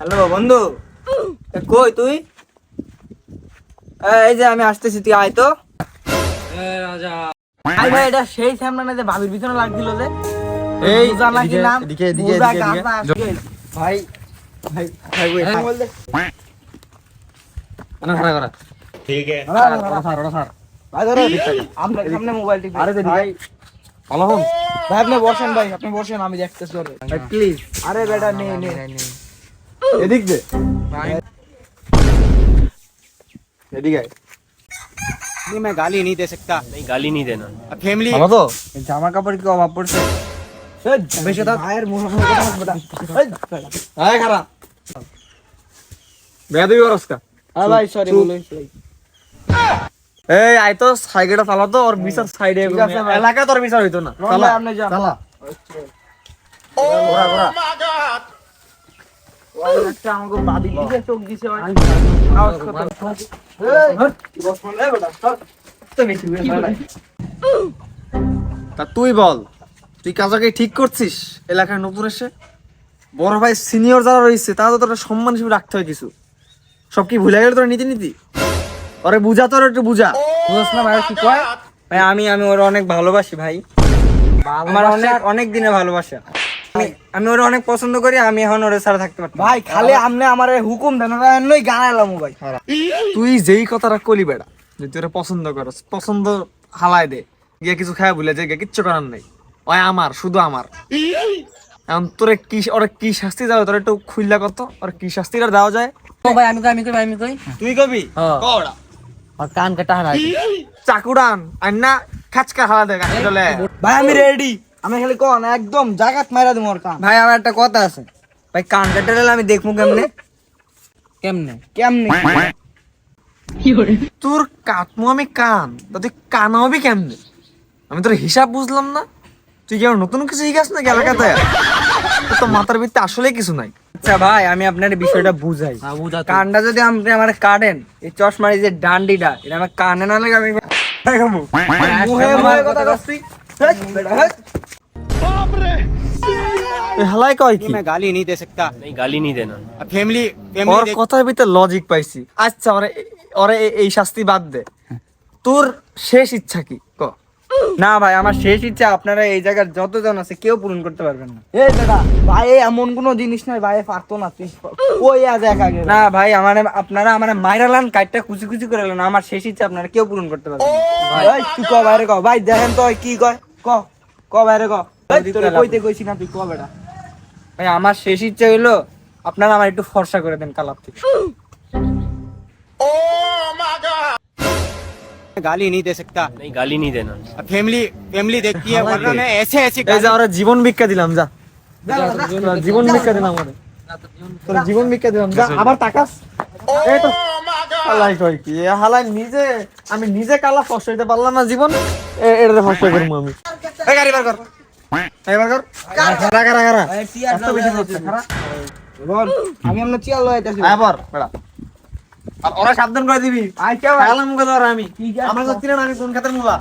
Hello বন্ধু কই তুই এই যে আমি আসতেছি তুই আয় তো এটা সেই সামনে যে ভাবির পিছনে লাগছিল যে এই সামনে আরে ভাই ভাই আপনি বসেন ভাই আপনি বসেন আমি দেখতেছি প্লিজ আরে বেটা নে নে এদিক দে ভাই এদিকে আয়। नहीं मैं गाली नहीं दे सकता नहीं गाली नहीं देना फैमिली ভালো তো জামা কাপড় কি অভাব পড়ছে বেশি থাক ভাইয়ের মুখ মুখ কথা বেটা এই বেটা। আয় খারাপ বেয়াদবি করস কা হ্যাঁ ভাই সরি বলে এই আই তো সাইকেলটা চালা তো ওর বিচার সাইডে ঠিক আছে ভাই। এলাকা তোর বিচার হইতো না রন চালা ভাই, আপনি যান। চালা ওই একটা আমাকে তো বেশি তা তুই বল তুই কাজকে ঠিক করছিস এলাকায় নতুন এসে? বড় ভাই সিনিয়র যারা রয়েছে তারা তো তোর সম্মান হিসেবে রাখতে হয় কিছু। সব কি ভুলে গেলে তোর নীতি নীতি ওরে বুঝা তোর একটু বুঝা। বুঝছ না ভাই কি কয়? ভাই আমি আমি ওর অনেক ভালোবাসি ভাই। আমার অনেক অনেক দিনে ভালোবাসা। আমি ওর অনেক পছন্দ করি আমি এখন ওর ছাড়া থাকতে পারতাম ভাই খালি আপনি আমার হুকুম দেন গান গানাইলাম ভাই। তুই যেই কথাটা কলি বেড়া যে তুই ওরে পছন্দ করস পছন্দ হালায় দে গিয়ে কিছু খায় ভুলে যে গিয়ে কিচ্ছু করার নেই। ওই আমার শুধু আমার। এখন তোরে কি ওরে কি শাস্তি দেওয়া তোর একটু খুললা কত ওর কি শাস্তিটা দেওয়া যায়? ও ভাই আমি কই আমি কই আমি কই? তুই কবি। কওড়া আর কান কাটা হারাই। চাকুরান আন্না খাচকা হালা দে চলে। ভাই আমি রেডি আমি খালি কোন একদম জাগাত ওর কান। ভাই আমার একটা কথা আছে। ভাই কান কাটে দিলে আমি দেখমু কেমনে? কেমনে? কেমনে? তোর কাটমু আমি কান তা তুই কান হবি কেমনে? আমি তোর হিসাব বুঝলাম না। তুই কি আমার নতুন কিছু শিখাস নাকি এলাকাতে? তো মাথার ভিত্তি আসলে কিছু নাই। আচ্ছা ভাই আমি আপনার বিষয়টা বুঝাই। কানটা যদি আপনি আমার কাটেন এই চশমার এই যে ডান্ডিটা এটা আমার কানে না লাগে আমি মুহে মুহে কথা তুই হালাই কয় কি मैं गाली नहीं दे सकता नहीं गाली नहीं देना फैमिली ওর फैमिली কথার ভিতরে লজিক পাইছি আচ্ছা ওরে ওরে এ- এই শাস্তি বাদ দে তোর শেষ ইচ্ছা কি ক না ভাই আমার শেষ ইচ্ছা আপনারা এই জায়গার যতজন আছে কেউ পূরণ করতে পারবেন না এই দাদা ভাই এই এমন কোনো জিনিস নাই ভাই পারতো না তুই ওই আজ এক আগে না ভাই আমার আপনারা আমার মাইরালান কাইটটা কুচি কুচি করে এলেন আমার শেষ ইচ্ছা আপনারা কেউ পূরণ করতে পারবেন না। ভাই তুই ক বাইরে ক ভাই দেখেন তো ওই কি কয় ক ক বাইরে ক এই, তোরে কইতে কইছি না তুই ক বেটা ভাই আমার শেষ ইচ্ছা হইলো আপনারা আমার একটু ফর্সা করে দেন কালাপ থেকে मैं गाली नहीं दे सकता नहीं गाली नहीं देना फैमिली फैमिली देखती है वरना मैं ऐसे ऐसे এই যে ওরা জীবন ভিক্ষা দিলাম যা তোর জীবন ভিক্ষা দিলাম ওরে তোর জীবন ভিক্ষা দিলাম যা আবার তাকাস এই তো হালাই কয় কি এ হালাই নিজে আমি নিজে কালা ফস হইতে পারলাম না জীবন এ- এটাতে ফস করবো আমি এই গাড়ি বার কর এই কর। খারা খারা খারা এত বেশি করছে খারা বল। আমি আমরা চিয়াল লইতাছি আয় বেড়া। আর ওরা সাবধান করে দিবি। আই কে ভাই খেলাম মুখে আমি। আমরা তো না আমি কোন খাতের মুলা।